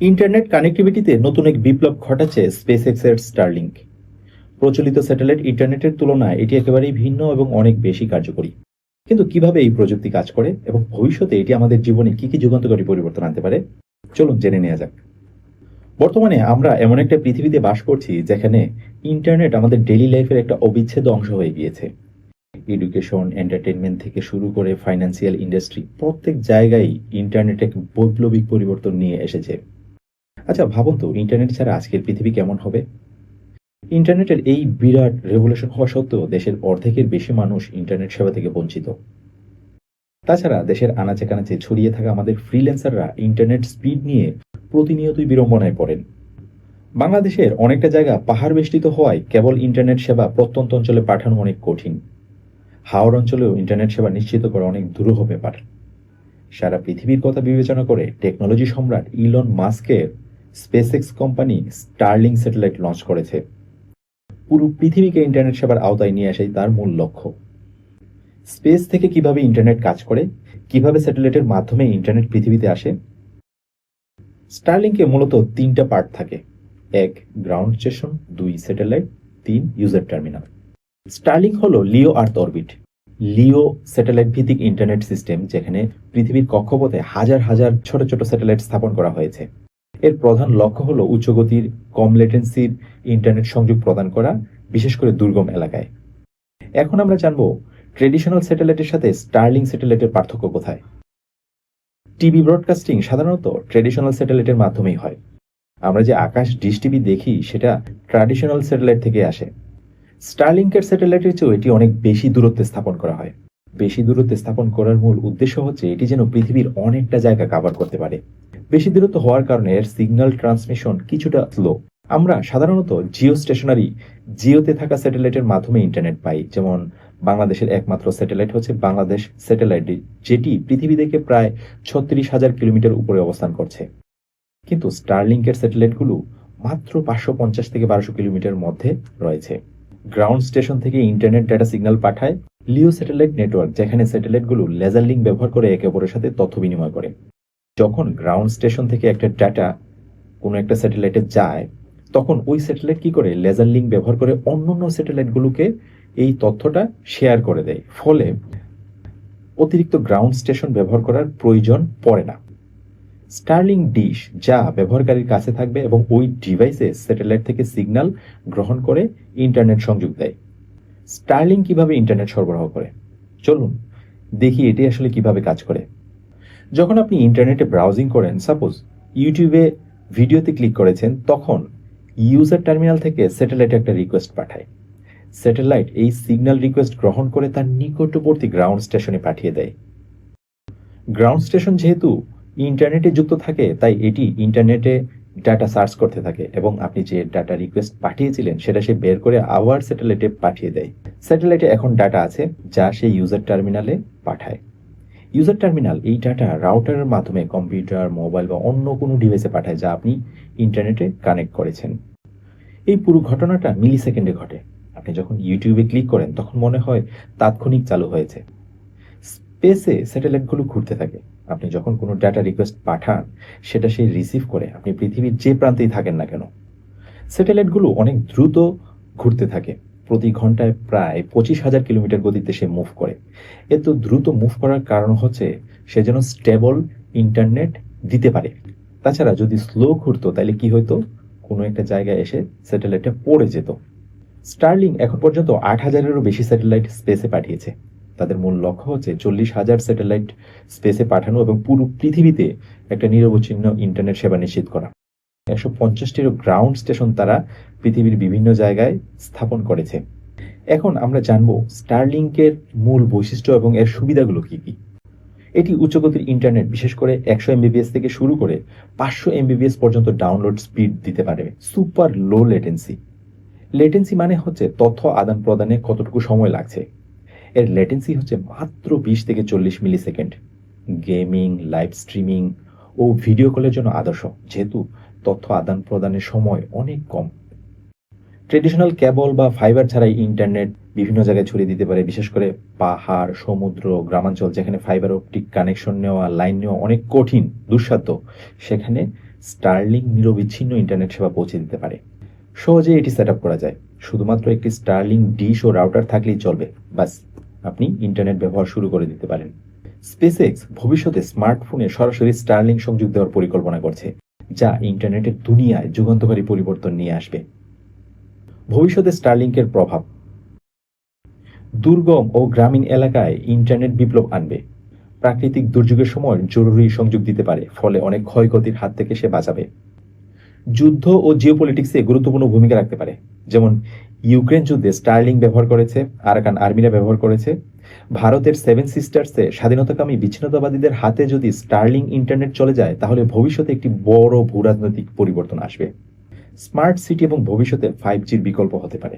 Internet কানেক্টিভিটিতে নতুন এক বিপ্লব ঘটাচ্ছে স্পেস এক্সের স্টারলিংক। প্রচলিত স্যাটেলাইট ইন্টারনেটের তুলনায় এটি একেবারেই ভিন্ন এবং অনেক বেশি কার্যকরী। কিন্তু কীভাবে এই প্রযুক্তি কাজ করে এবং ভবিষ্যতে এটি আমাদের জীবনে কি কি যুগান্তকারী পরিবর্তন আনতে পারে? চলুন জেনে নেওয়া যাক। বর্তমানে আমরা এমন একটা পৃথিবীতে বাস করছি যেখানে ইন্টারনেট আমাদের ডেইলি লাইফের একটা অবিচ্ছেদ্য অংশ হয়ে গিয়েছে। এডুকেশন এন্টারটেনমেন্ট থেকে শুরু করে ফাইন্যান্সিয়াল ইন্ডাস্ট্রি প্রত্যেক জায়গায় ইন্টারনেট এক বৈপ্লবিক পরিবর্তন নিয়ে এসেছে। আচ্ছা ভাবুন তো ইন্টারনেট ছাড়া আজকের পৃথিবী কেমন হবে? ইন্টারনেটের এই বিরাট রেভলিউশন হওয়া সত্ত্বেও দেশের অর্ধেকের বেশি মানুষ ইন্টারনেট সেবা থেকে বঞ্চিত। তাছাড়া দেশের আনাচে কানাচে ছড়িয়ে থাকা আমাদের ফ্রিল্যান্সাররা ইন্টারনেট স্পিড নিয়ে প্রতিনিয়তই বিড়ম্বনায় পড়েন। বাংলাদেশের অনেকটা জায়গা পাহাড় বেষ্টিত হওয়ায় কেবল ইন্টারনেট সেবা প্রত্যন্ত অঞ্চলে পাঠানো অনেক কঠিন। হাওড় অঞ্চলেও ইন্টারনেট সেবা নিশ্চিত করা অনেক দুরূহ ব্যাপার। সারা পৃথিবীর কথা বিবেচনা করে টেকনোলজি সম্রাট ইলন মাস্কের SpaceX company Starlink satellite launch করেছে। পুরো পৃথিবীকে ইন্টারনেট সেবার আওতায় নিয়ে আসাই তার মূল লক্ষ্য। স্পেস থেকে কীভাবে ইন্টারনেট কাজ করে, কীভাবে স্যাটেলাইটের মাধ্যমে ইন্টারনেট পৃথিবীতে আসে? স্টারলিংকে মূলত তিনটা পার্ট থাকে। এক, গ্রাউন্ড স্টেশন, দুই, স্যাটেলাইট, তিন, ইউজার টার্মিনাল। স্টারলিং হলো LEO earth orbit. LEO satellite ভিত্তিক ইন্টারনেট সিস্টেম যেখানে পৃথিবীর কক্ষপথে হাজার হাজার ছোট ছোট স্যাটেলাইট স্থাপন করা হয়েছে। এর প্রধান লক্ষ্য হল উচ্চগতির, কম লেটেন্সির ইন্টারনেট সংযোগ প্রদান করা, বিশেষ করে দুর্গম এলাকায়। এখন আমরা জানব ট্রেডিশনাল স্যাটেলাইটের সাথে স্টার্লিং স্যাটেলাইটের পার্থক্য কোথায়? টিভি ব্রডকাস্টিং সাধারণত ট্রেডিশনাল স্যাটেলাইটের মাধ্যমেই হয়। আমরা যে আকাশ ডিশ টিভি দেখি, সেটা ট্র্যাডিশনাল স্যাটেলাইট থেকে আসে। স্টারলিংকের স্যাটেলাইটের চেয়েও এটি অনেক বেশি দূরত্বে স্থাপন করা হয়। বেশি দূরত্বে স্থাপন করার মূল উদ্দেশ্য হচ্ছে এটি যেন পৃথিবীর অনেকটা জায়গা কভার করতে পারে। বেশি দূরত্ব হওয়ার কারণে এর সিগন্যাল ট্রান্সমিশন কিছুটা স্লো আমরা সাধারণত জিও স্টেশনারি জিওতে থাকা স্যাটেলাইটের মাধ্যমে ইন্টারনেট পাই, যেমন বাংলাদেশের একমাত্র স্যাটেলাইট হচ্ছে বাংলাদেশ স্যাটেলাইট যেটি পৃথিবী থেকে প্রায় ছত্রিশ হাজার কিলোমিটার উপরে অবস্থান করছে। কিন্তু স্টারলিংকের স্যাটেলাইটগুলো মাত্র পাঁচশো পঞ্চাশ থেকে বারোশো কিলোমিটার মধ্যে রয়েছে। গ্রাউন্ড স্টেশন থেকে ইন্টারনেট ডাটা সিগন্যাল পাঠায় লিও স্যাটেলাইট নেটওয়ার্ক, যেখানে স্যাটেলাইটগুলো লেজার লিঙ্ক ব্যবহার করে একে অপরের সাথে তথ্য বিনিময় করে। যখন গ্রাউন্ড স্টেশন থেকে একটা ডাটা কোনো একটা স্যাটেলাইটে যায়, তখন ওই স্যাটেলাইট কি করে? লেজার লিঙ্ক ব্যবহার করে অন্য অন্য স্যাটেলাইটগুলোকে এই তথ্যটা শেয়ার করে দেয়। ফলে অতিরিক্ত গ্রাউন্ড স্টেশন ব্যবহার করার প্রয়োজন পড়ে না। স্টার্লিং ডিশ যা ব্যবহারকারীর কাছে থাকবে এবং ওই ডিভাইসে স্যাটেলাইট থেকে সিগন্যাল গ্রহণ করে ইন্টারনেট সংযোগ দেয়। স্টারলিং কীভাবে ইন্টারনেট সরবরাহ করে? চলুন, দেখি এটি আসলে কীভাবে কাজ করে। যখন আপনি ইন্টারনেটে ব্রাউজিং করেন সাপোজ ইউটিউবে ভিডিওতে ক্লিক করেছেন, তখন ইউজার টার্মিনাল থেকে স্যাটেলাইট একটা রিকোয়েস্ট পাঠায়। স্যাটেলাইট এই সিগন্যাল রিকোয়েস্ট গ্রহণ করে তার নিকটবর্তী গ্রাউন্ড স্টেশনে পাঠিয়ে দেয়। গ্রাউন্ড স্টেশন যেহেতু ইন্টারনেটে যুক্ত থাকে, তাই এটি ইন্টারনেটে ডাটা সার্চ করতে থাকে এবং আপনি যে ডাটা রিকোয়েস্ট পাঠিয়েছিলেন, সেটা সে বের করে আবার স্যাটেলাইটে পাঠিয়ে দেয়। স্যাটেলাইটে এখন ডাটা আছে যা সে ইউজার টার্মিনালে পাঠায়। ইউজার টার্মিনাল এই ডাটা রাউটারের মাধ্যমে কম্পিউটার মোবাইল বা অন্য কোনো ডিভাইসে পাঠায় যা আপনি ইন্টারনেটে কানেক্ট করেছেন। এই পুরো ঘটনাটা মিলি সেকেন্ডে ঘটে। আপনি যখন ইউটিউবে ক্লিক করেন, তখন মনে হয় তাৎক্ষণিক চালু হয়েছে। স্পেসে স্যাটেলাইটগুলো ঘুরতে থাকে। আপনি যখন কোনো ডাটা রিকোয়েস্ট পাঠান, সেটা সে রিসিভ করে আপনি পৃথিবীর যে প্রান্তেই থাকেন না কেন। স্যাটেলাইটগুলো অনেক দ্রুত ঘুরতে থাকে। প্রতি ঘন্টায় প্রায় পঁচিশ হাজার কিলোমিটার গতিতে সে মুভ করে। এত দ্রুত মুভ করার কারণ হচ্ছে সে যেন স্টেবল ইন্টারনেট দিতে পারে। তাছাড়া যদি স্লো ঘুরতো, তাহলে কি হতো কোনো একটা জায়গায় এসে স্যাটেলাইটটা পড়ে যেত। স্টারলিং এখন পর্যন্ত আট হাজারেরও বেশি স্যাটেলাইট স্পেসে পাঠিয়েছে। তাদের মূল লক্ষ্য হচ্ছে চল্লিশ হাজার স্যাটেলাইট স্পেসে পাঠানো এবং পুরো পৃথিবীতে একটা নিরবচ্ছিন্ন ইন্টারনেট সেবা নিশ্চিত করা। একশো পঞ্চাশটিরও গ্রাউন্ড স্টেশন তারা পৃথিবীর বিভিন্ন জায়গায় স্থাপন করেছে। এখন আমরা জানব স্টারলিংকের মূল বৈশিষ্ট্য এবং এর সুবিধাগুলো কি কি। এটি উচ্চগতির ইন্টারনেট, বিশেষ করে একশো এমবিবিএস থেকে শুরু করে পাঁচশো এমবিবিএস পর্যন্ত ডাউনলোড স্পিড দিতে পারে। সুপার লো লেটেন্সি। লেটেন্সি মানে হচ্ছে তথ্য আদান প্রদানে কতটুকু সময় লাগছে। এর লেটেন্সি হচ্ছে মাত্র বিশ থেকে চল্লিশ millisecond gaming live streaming ও ভিডিও কলের জন্য আদর্শ, যেহেতু তথ্য আদান প্রদানের সময় অনেক কম। ট্রেডিশনাল কেবল বা ফাইবার ছাড়াই ইন্টারনেট বিভিন্ন জায়গায় ছড়িয়ে দিতে পারে, বিশেষ করে পাহাড়, সমুদ্র, গ্রামাঞ্চল, যেখানে ফাইবার অপটিক কানেকশন নেওয়া লাইন নেওয়া অনেক কঠিন, দুঃসাধ্য। সেখানে স্টারলিং নিরবিচ্ছিন্ন ইন্টারনেট সেবা পৌঁছে দিতে পারে। সহজে এটি সেট করা যায়। শুধুমাত্র একটি স্টারলিং ডিশ ও রাউটার থাকলেই চলবে। বাস আপনি ইন্টারনেট ব্যবহার শুরু করে দিতে পারেন। স্পেসএক্স ভবিষ্যতে স্মার্টফোনে সরাসরি স্টারলিং সংযোগ দেওয়ার পরিকল্পনা করছে, যা ইন্টারনেটের দুনিয়ায় যুগান্তকারী পরিবর্তন নিয়ে আসবে। ভবিষ্যতে স্টারলিংকের প্রভাব। দুর্গম ও গ্রামীণ এলাকায় ইন্টারনেট বিপ্লব আনবে। প্রাকৃতিক দুর্যোগের সময় জরুরি সংযোগ দিতে পারে, ফলে অনেক ক্ষয়ক্ষতির হাত থেকে সে বাঁচাবে। যুদ্ধ ও জিওপলিটিক্সে গুরুত্বপূর্ণ ভূমিকা রাখতে পারে, যেমন ইউক্রেন যুদ্ধে স্টার্লিং ব্যবহার করেছে, আরাকান আর্মিরা ব্যবহার করেছে। ভারতের সেভেন সিস্টার্সে স্বাধীনতাকামী বিচ্ছিন্নতাবাদীদের হাতে যদি স্টার্লিং ইন্টারনেট চলে যায়, তাহলে ভবিষ্যতে একটি বড় ভূরাজনৈতিক পরিবর্তন আসবে। স্মার্ট সিটি এবং ভবিষ্যতে ফাইভ জির বিকল্প হতে পারে।